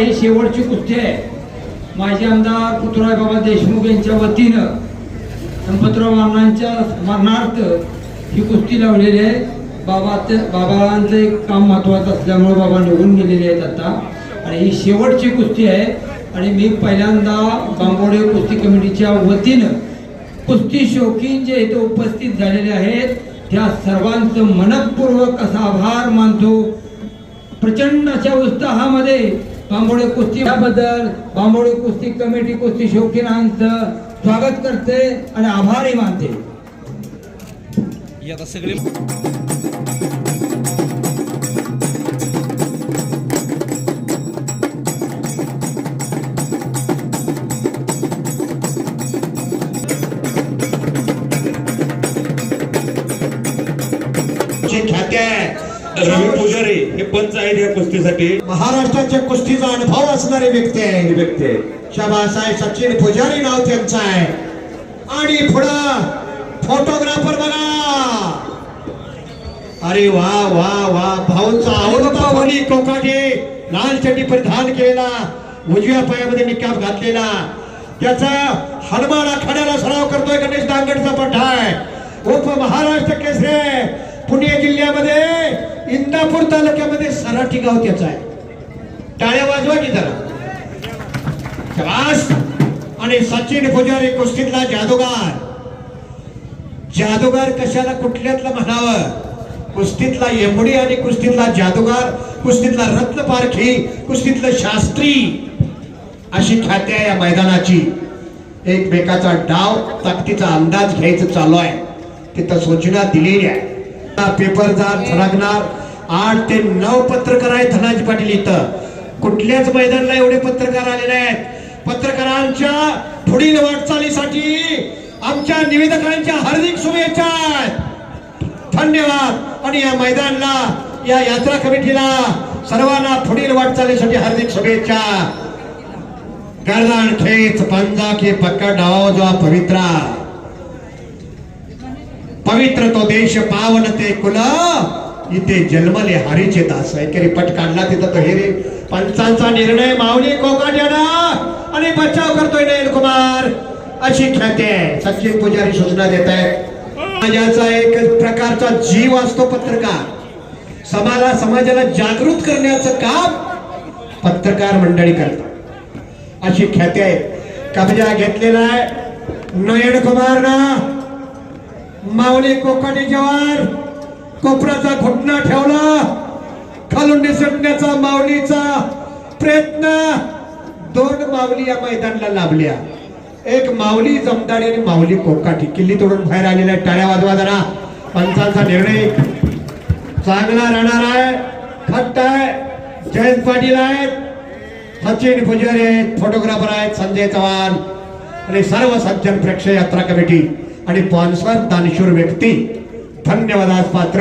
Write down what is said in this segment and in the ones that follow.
ही शेवटची कुस्ती आहे? माजी आमदार पुतुराय बाबा देशमुख यांच्या वतीनं संपतराव अण्णांच्या स्मरणार्थ ही कुस्ती लावलेली आहे. बाबा बाबांचं एक काम महत्वाचं असल्यामुळे बाबा निघून गेलेले आहेत आता. आणि ही शेवटची कुस्ती आहे. आणि मी पहिल्यांदा बांबोडे कुस्ती कमिटीच्या वतीनं कुस्ती शौकीन जे इथे उपस्थित झालेले आहेत त्या सर्वांचं मनपूर्वक असा आभार मानतो. प्रचंड अशा उत्साहामध्ये बांबोडे कुस्ती याबद्दल बांबोडे कुस्ती कमिटी कुस्ती शौकीनांचं स्वागत करते आणि आभारही मानते. आता सगळे चे ख्याते आहे रवी पुजारी हे पंच आहेत या कुस्तीसाठी. महाराष्ट्राच्या कुस्तीचा अनुभव असणारे व्यक्ती हे आहे व्यक्ती आहे शाबासाहेब सचिन पुजारी नाव त्यांचं आहे. आणि पुढं फोटोग्राफर बघा अरे वा वा वा. भाऊंचा आवडता वली कोकाटे. लाल चड्डी परिधान केलेला. उजव्या पायामध्ये निकाप घातलेला. त्याचा हनुमान आखाड्याला सराव करतोय गणेश दांगडचा आहे उप महाराष्ट्र केसरे पुणे जिल्ह्यामध्ये इंदापूर तालुक्यामध्ये सराठी गाव त्याचा आहे. टाळ्या वाजवा की जरा. आणि सचिन पुजारी कुस्तीतला जादूगार. जादूगार कशाला कुठल्यातलं म्हणावं? कुस्तीतला येमुडी आणि कुस्तीतला जादूगार कुस्तीतला रत्न पारखी कुस्तीतलं शास्त्री. अशी ख्याती आहे या मैदानाची. एकमेकाचा डाव ताकदीचा अंदाज घ्यायचं चालू आहे. तिथं सूचना दिलेली आहे. पेपर जात थडकणार आठ ते नऊ पत्रकार आहेत धनाजी पाटील इथं. कुठल्याच मैदानाला एवढे पत्रकार आलेले आहेत? पत्रकारांच्या पुढील वाटचालीसाठी आमच्या निवेदकांच्या हार्दिक शुभेच्छा धन्यवाद. आणि या मैदानला या यात्रा कमिटीला सर्वांना पुढील वाटचालीसाठी हार्दिक शुभेच्छा. गर्दान ठेच पंजा के पक्का डावा जो पवित्रा. पवित्र तो देश पावन ते कुल. इथे जन्मले हरीचे दास आहे पट काढला तिथं तो हेरे. पंचांचा निर्णय माऊली कोकाट्याला आणि बचाव करतोय नयन कुमार. अशी ख्याती आहे. सचिन पुजारी सूचना देत आहेत. समाजाचा एक प्रकारचा जीव असतो पत्रकार. समाला समाजाला जागृत करण्याचं काम पत्रकार मंडळी करतात. अशी ख्याती आहे. कब्जा घेतलेला आहे नयन कुमार ना माऊली कोकाटी जवार कोपराचा घुटणा ठेवला. खालून निसटण्याचा माऊलीचा प्रयत्न. दोन माऊली या मैदानाला लाभल्या. एक माऊली जमदाडी आणि माऊली कोकाटी किल्ली तोडून बाहेर आलेल्या टाळ्या वाजवा जरा. पंचांचा निर्णय. चांगला राहणार आहे. खट्ट आहे. जयंत पाटील आहेत. सचिन पुजारी आहेत. फोटोग्राफर आहेत. संजय चव्हाण. आणि सर्व सज्जन प्रेक्षक यात्रा कमिटी. आणि पॉन्सर दानशूर व्यक्ती. धन्यवादास पात्र.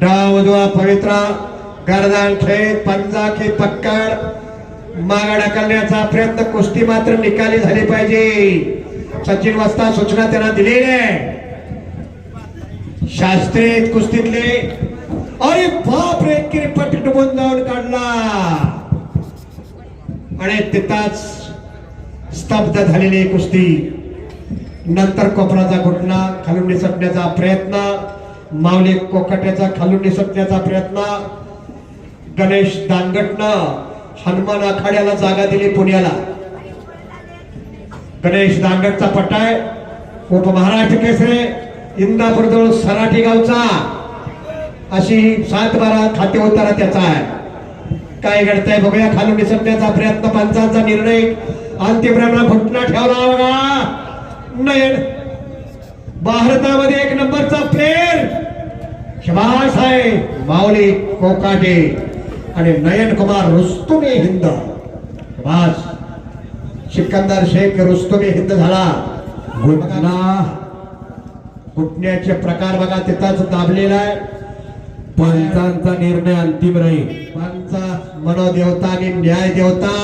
डाव उजवा पवित्रा गर्दान खेळ पंजा की पक्कड. मागा ढकलण्याचा प्रयत्न कुस्ती मात्र निकाली झाली पाहिजे. सचिन वाजता सूचना त्यांना दिलेली आहे. शास्त्रीय कुस्तीतले अरे बाप रे किरपट डुबून जाऊन काढला. आणि तिथंच स्तब्ध झालेली कुस्ती. नंतर कोपराचा घुटणा खालून निसटण्याचा प्रयत्न माऊली कोकट्याचा खालून निसटण्याचा प्रयत्न गणेश दांगटनं हनुमान आखाड्याला जागा दिली पुण्याला. गणेश दांगटचा पट्टाय उपमहाराष्ट्र केसरे इंदापूर जवळ सराठी गावचा. अशी सात बारा खाते उतारा त्याचा आहे. काय घडतंय बघूया खालून निसटण्याचा प्रयत्न पंचांचा निर्णय. अंतिम घुटणा ठेवला बघा. नयन भारतामध्ये एक नंबरचा प्लेअर शबास आहे माऊली कोकाटे आणि नयन कुमार रुस्तुमे हिंद. शबास सिकंदर शेख रुस्तुमे हिंद झाला. घुटणा घुटण्याचे प्रकार बघा तिथंच दाबलेला आहे. पंचांचा निर्णय अंतिम राहील. पंचा मनोदेवता आणि न्याय देवता.